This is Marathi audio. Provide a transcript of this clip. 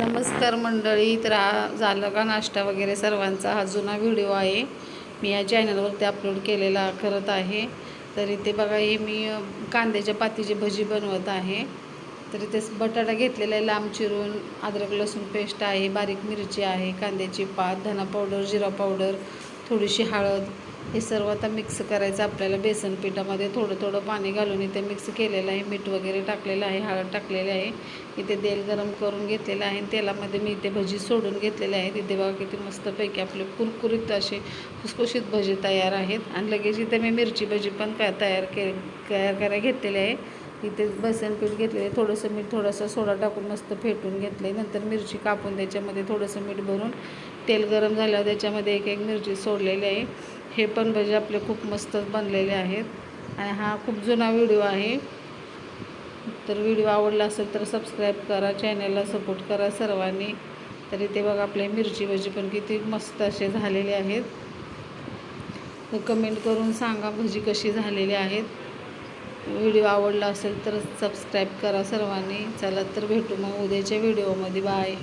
नमस्कार मंडळी. तर झालं का नाश्ता वगैरे सर्वांचा? हा जुना व्हिडिओ आहे. मी या चॅनलवरती अपलोड केलेला करत आहे. तर इथे बघा हे मी कांद्याच्या पातीची भजी बनवत आहे. तर इथे बटाटा घेतलेला आहे लांब चिरून. अद्रक लसूण पेस्ट आहे बारीक मिरची आहे कांद्याची पात धना पावडर जिरा पावडर थोडीशी हळद. हे सर्व आता मिक्स करायचं. आपल्याला बेसन पिठामध्ये थोडं थोडं पाणी घालून इथे मिक्स केलेलं आहे. मीठ वगैरे टाकलेलं आहे. हळद टाकलेली आहे. इथे तेल गरम करून घेतलेलं आहे. आणि तेलामध्ये मी इथे भजी सोडून घेतलेले आहेत. इथे बघा किती मस्तपैकी आपले कुरकुरीत असे खुसखुशीत भजी तयार आहेत. आणि लगेच इथे मी मिरची भजी पण काय तयार के तयार करायला घेतलेली आहे. इथे बेसन पीठ घेतलेलं थोडंसं मीठ थोडंसं सोडा टाकून मस्त फेटून घेतलं आहे नंतर मिरची कापून त्याच्यामध्ये थोडंसं मीठ भरून तेल गरम झाल्यावर त्याच्यामध्ये एक एक मिरची सोडलेली आहे. हे पण भजी आपले खूप मस्त बनलेले आहेत. आणि हा खूप जुना व्हिडिओ आहे. तर व्हिडिओ आवडला असेल तर सबस्क्राईब करा चॅनलला सपोर्ट करा सर्वांनी. तर इथे बघा आपले मिरची भजी पण किती मस्त असे झालेले आहेत. तर कमेंट करून सांगा भजी कशी झालेली आहेत. व्हिडिओ आवडला असेल तर सबस्क्राईब करा सर्वांनी. चला तर भेटू मग उद्याच्या व्हिडिओमध्ये बाय